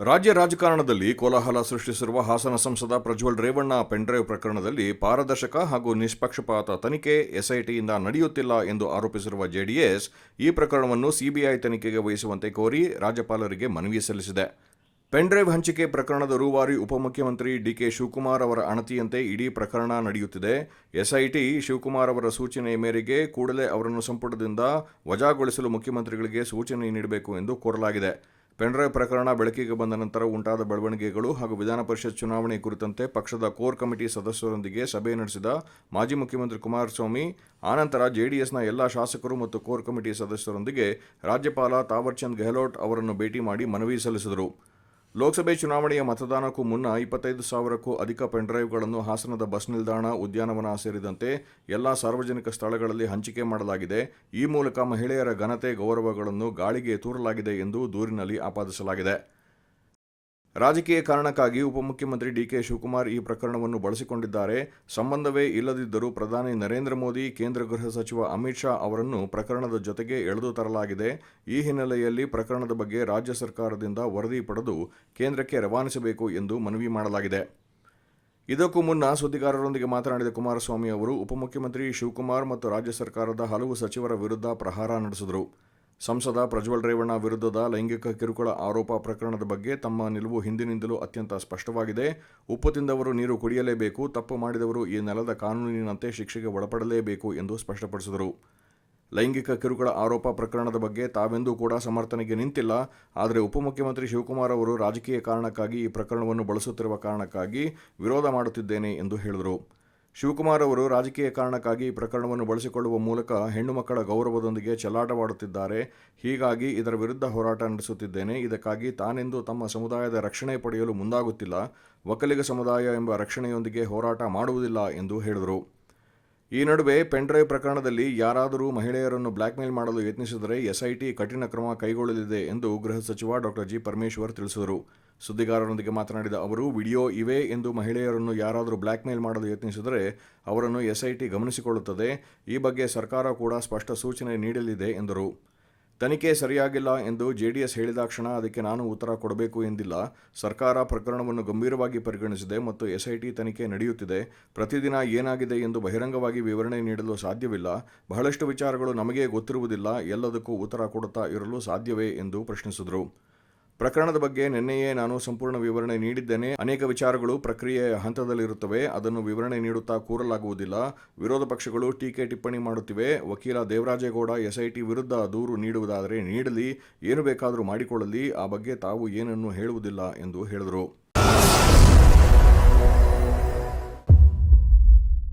ರಾಜ್ಯ ರಾಜಕಾರಣದಲ್ಲಿ ಕೋಲಾಹಲ ಸೃಷ್ಟಿಸಿರುವ ಹಾಸನ ಸಂಸದ ಪ್ರಜ್ವಲ್ ರೇವಣ್ಣ ಪೆಂಡ್ರೈವ್ ಪ್ರಕರಣದಲ್ಲಿ ಪಾರದರ್ಶಕ ಹಾಗೂ ನಿಷ್ಪಕ್ಷಪಾತ ತನಿಖೆ ಎಸ್ಐಟಿಯಿಂದ ನಡೆಯುತ್ತಿಲ್ಲ ಎಂದು ಆರೋಪಿಸಿರುವ ಜೆಡಿಎಸ್ ಈ ಪ್ರಕರಣವನ್ನು ಸಿಬಿಐ ತನಿಖೆಗೆ ವಹಿಸುವಂತೆ ಕೋರಿ ರಾಜ್ಯಪಾಲರಿಗೆ ಮನವಿ ಸಲ್ಲಿಸಿದೆ. ಪೆಂಡ್ರೈವ್ ಹಂಚಿಕೆ ಪ್ರಕರಣದ ರೂವಾರಿ ಉಪಮುಖ್ಯಮಂತ್ರಿ ಡಿಕೆ ಶಿವಕುಮಾರ್ ಅವರ ಅಣತಿಯಂತೆ ಇಡೀ ಪ್ರಕರಣ ನಡೆಯುತ್ತಿದೆ. ಎಸ್ಐಟಿ ಶಿವಕುಮಾರ್ ಅವರ ಸೂಚನೆಯ ಮೇರೆಗೆ ಕೂಡಲೇ ಅವರನ್ನು ಸಂಪುಟದಿಂದ ವಜಾಗೊಳಿಸಲು ಮುಖ್ಯಮಂತ್ರಿಗಳಿಗೆ ಸೂಚನೆ ನೀಡಬೇಕು ಎಂದು ಕೋರಲಾಗಿದೆ. ಪೆನ್ಡ್ರೈವ್ ಪ್ರಕರಣ ಬೆಳಕಿಗೆ ಬಂದ ನಂತರ ಉಂಟಾದ ಬೆಳವಣಿಗೆಗಳು ಹಾಗೂ ವಿಧಾನ ಪರಿಷತ್ ಚುನಾವಣೆ ಕುರಿತಂತೆ ಪಕ್ಷದ ಕೋರ್ ಕಮಿಟಿ ಸದಸ್ಯರೊಂದಿಗೆ ಸಭೆ ನಡೆಸಿದ ಮಾಜಿ ಮುಖ್ಯಮಂತ್ರಿ ಕುಮಾರಸ್ವಾಮಿ, ಆನಂತರ ಜೆಡಿಎಸ್ನ ಎಲ್ಲ ಶಾಸಕರು ಮತ್ತು ಕೋರ್ ಕಮಿಟಿ ಸದಸ್ಯರೊಂದಿಗೆ ರಾಜ್ಯಪಾಲ ತಾವರ್ಚಂದ್ ಗೆಹ್ಲೋಟ್ ಅವರನ್ನು ಭೇಟಿ ಮಾಡಿ ಮನವಿ ಸಲ್ಲಿಸಿದರು. ಲೋಕಸಭೆ ಚುನಾವಣೆಯ ಮತದಾನಕ್ಕೂ ಮುನ್ನ ಇಪ್ಪತ್ತೈದು ಸಾವಿರಕ್ಕೂ ಅಧಿಕ ಪೆನ್ಡ್ರೈವ್ಗಳನ್ನು ಹಾಸನದ ಬಸ್ ನಿಲ್ದಾಣ, ಉದ್ಯಾನವನ ಸೇರಿದಂತೆ ಎಲ್ಲ ಸಾರ್ವಜನಿಕ ಸ್ಥಳಗಳಲ್ಲಿ ಹಂಚಿಕೆ ಮಾಡಲಾಗಿದೆ. ಈ ಮೂಲಕ ಮಹಿಳೆಯರ ಘನತೆ, ಗೌರವಗಳನ್ನು ಗಾಳಿಗೆ ತೂರಲಾಗಿದೆ ಎಂದು ದೂರಿನಲ್ಲಿ ಆಪಾದಿಸಲಾಗಿದೆ. ರಾಜಕೀಯ ಕಾರಣಕ್ಕಾಗಿ ಉಪಮುಖ್ಯಮಂತ್ರಿ ಡಿ ಕೆ ಶಿವಕುಮಾರ್ ಈ ಪ್ರಕರಣವನ್ನು ಬಳಸಿಕೊಂಡಿದ್ದಾರೆ. ಸಂಬಂಧವೇ ಇಲ್ಲದಿದ್ದರೂ ಪ್ರಧಾನಿ ನರೇಂದ್ರ ಮೋದಿ, ಕೇಂದ್ರ ಗೃಹ ಸಚಿವ ಅಮಿತ್ ಶಾ ಅವರನ್ನು ಪ್ರಕರಣದ ಜೊತೆಗೆ ಎಳೆದು ತರಲಾಗಿದೆ. ಈ ಹಿನ್ನೆಲೆಯಲ್ಲಿ ಪ್ರಕರಣದ ಬಗ್ಗೆ ರಾಜ್ಯ ಸರ್ಕಾರದಿಂದ ವರದಿ ಪಡೆದು ಕೇಂದ್ರಕ್ಕೆ ರವಾನಿಸಬೇಕು ಎಂದು ಮನವಿ ಮಾಡಲಾಗಿದೆ. ಇದಕ್ಕೂ ಮುನ್ನ ಸುದ್ದಿಗಾರರೊಂದಿಗೆ ಮಾತನಾಡಿದ ಕುಮಾರಸ್ವಾಮಿ ಅವರು, ಉಪಮುಖ್ಯಮಂತ್ರಿ ಶಿವಕುಮಾರ್ ಮತ್ತು ರಾಜ್ಯ ಸರ್ಕಾರದ ಹಲವು ಸಚಿವರ ವಿರುದ್ಧ ಪ್ರಹಾರ ನಡೆಸಿದರು. ಸಂಸದ ಪ್ರಜ್ವಲ್ ರೇವಣ್ಣ ವಿರುದ್ಧದ ಲೈಂಗಿಕ ಕಿರುಕುಳ ಆರೋಪ ಪ್ರಕರಣದ ಬಗ್ಗೆ ತಮ್ಮ ನಿಲುವು ಹಿಂದಿನಿಂದಲೂ ಅತ್ಯಂತ ಸ್ಪಷ್ಟವಾಗಿದೆ. ಉಪ್ಪು ತಿಂದವರು ನೀರು ಕುಡಿಯಲೇಬೇಕು, ತಪ್ಪು ಮಾಡಿದವರು ಈ ನೆಲದ ಕಾನೂನಿನಂತೆ ಶಿಕ್ಷೆಗೆ ಒಳಪಡಲೇಬೇಕು ಎಂದು ಸ್ಪಷ್ಟಪಡಿಸಿದರು. ಲೈಂಗಿಕ ಕಿರುಕುಳ ಆರೋಪ ಪ್ರಕರಣದ ಬಗ್ಗೆ ತಾವೆಂದೂ ಕೂಡ ಸಮರ್ಥನೆಗೆ ನಿಂತಿಲ್ಲ. ಆದರೆ ಉಪಮುಖ್ಯಮಂತ್ರಿ ಶಿವಕುಮಾರ್ ಅವರು ರಾಜಕೀಯ ಕಾರಣಕ್ಕಾಗಿ ಈ ಪ್ರಕರಣವನ್ನು ಬಳಸುತ್ತಿರುವ ಕಾರಣಕ್ಕಾಗಿ ವಿರೋಧ ಮಾಡುತ್ತಿದ್ದೇನೆ ಎಂದು ಹೇಳಿದರು. ಶಿವಕುಮಾರ್ ಅವರು ರಾಜಕೀಯ ಕಾರಣಕ್ಕಾಗಿ ಈ ಪ್ರಕರಣವನ್ನು ಬಳಸಿಕೊಳ್ಳುವ ಮೂಲಕ ಹೆಣ್ಣು ಮಕ್ಕಳ ಗೌರವದೊಂದಿಗೆ ಚೆಲ್ಲಾಟವಾಡುತ್ತಿದ್ದಾರೆ. ಹೀಗಾಗಿ ಇದರ ವಿರುದ್ಧ ಹೋರಾಟ ನಡೆಸುತ್ತಿದ್ದೇನೆ. ಇದಕ್ಕಾಗಿ ತಾನೆಂದು ತಮ್ಮ ಸಮುದಾಯದ ರಕ್ಷಣೆ ಪಡೆಯಲು ಮುಂದಾಗುತ್ತಿಲ್ಲ. ಒಕ್ಕಲಿಗ ಸಮುದಾಯ ಎಂಬ ರಕ್ಷಣೆಯೊಂದಿಗೆ ಹೋರಾಟ ಮಾಡುವುದಿಲ್ಲ ಎಂದು ಹೇಳಿದರು. ಈ ನಡುವೆ ಪೆನ್ಡ್ರೈವ್ ಪ್ರಕರಣದಲ್ಲಿ ಯಾರಾದರೂ ಮಹಿಳೆಯರನ್ನು ಬ್ಲ್ಯಾಕ್ಮೇಲ್ ಮಾಡಲು ಯತ್ನಿಸಿದರೆ ಎಸ್ಐಟಿ ಕಠಿಣ ಕ್ರಮ ಕೈಗೊಳ್ಳಲಿದೆ ಎಂದು ಗೃಹ ಸಚಿವ ಡಾಕ್ಟರ್ ಜಿ ಪರಮೇಶ್ವರ್ ತಿಳಿಸಿದರು. ಸುದ್ದಿಗಾರರೊಂದಿಗೆ ಮಾತನಾಡಿದ ಅವರು, ವಿಡಿಯೋ ಇವೆ ಎಂದು ಮಹಿಳೆಯರನ್ನು ಯಾರಾದರೂ ಬ್ಲ್ಯಾಕ್ಮೇಲ್ ಮಾಡಲು ಯತ್ನಿಸಿದರೆ ಅವರನ್ನು ಎಸ್ಐಟಿ ಗಮನಿಸಿಕೊಳ್ಳುತ್ತದೆ. ಈ ಬಗ್ಗೆ ಸರ್ಕಾರ ಕೂಡ ಸ್ಪಷ್ಟ ಸೂಚನೆ ನೀಡಲಿದೆ ಎಂದರು. ತನಿಖೆ ಸರಿಯಾಗಿಲ್ಲ ಎಂದು ಜೆಡಿಎಸ್ ಹೇಳಿದಾಕ್ಷಣ ಅದಕ್ಕೆ ನಾನು ಉತ್ತರ ಕೊಡಬೇಕು ಎಂದಿಲ್ಲ. ಸರ್ಕಾರ ಪ್ರಕರಣವನ್ನು ಗಂಭೀರವಾಗಿ ಪರಿಗಣಿಸಿದೆ ಮತ್ತು ಎಸ್ಐಟಿ ತನಿಖೆ ನಡೆಯುತ್ತಿದೆ. ಪ್ರತಿದಿನ ಏನಾಗಿದೆ ಎಂದು ಬಹಿರಂಗವಾಗಿ ವಿವರಣೆ ನೀಡಲು ಸಾಧ್ಯವಿಲ್ಲ. ಬಹಳಷ್ಟು ವಿಚಾರಗಳು ನಮಗೆ ಗೊತ್ತಿರುವುದಿಲ್ಲ. ಎಲ್ಲದಕ್ಕೂ ಉತ್ತರ ಕೊಡುತ್ತಾ ಇರಲು ಸಾಧ್ಯವೇ ಎಂದು ಪ್ರಶ್ನಿಸಿದರು. ಪ್ರಕರಣದ ಬಗ್ಗೆ ನಿನ್ನೆಯೇ ನಾನು ಸಂಪೂರ್ಣ ವಿವರಣೆ ನೀಡಿದ್ದೇನೆ. ಅನೇಕ ವಿಚಾರಗಳು ಪ್ರಕ್ರಿಯೆಯ ಹಂತದಲ್ಲಿರುತ್ತವೆ. ಅದನ್ನು ವಿವರಣೆ ನೀಡುತ್ತಾ ಕೂರಲಾಗುವುದಿಲ್ಲ. ವಿರೋಧ ಪಕ್ಷಗಳು ಟೀಕೆ ಟಿಪ್ಪಣಿ ಮಾಡುತ್ತಿವೆ. ವಕೀಲ ದೇವರಾಜೇಗೌಡ ಎಸ್ಐಟಿ ವಿರುದ್ಧ ದೂರು ನೀಡುವುದಾದರೆ ನೀಡಲಿ. ಏನು ಬೇಕಾದರೂ ಮಾಡಿಕೊಳ್ಳಲಿ. ಆ ಬಗ್ಗೆ ತಾವು ಏನನ್ನು ಹೇಳುವುದಿಲ್ಲ ಎಂದು ಹೇಳಿದರು.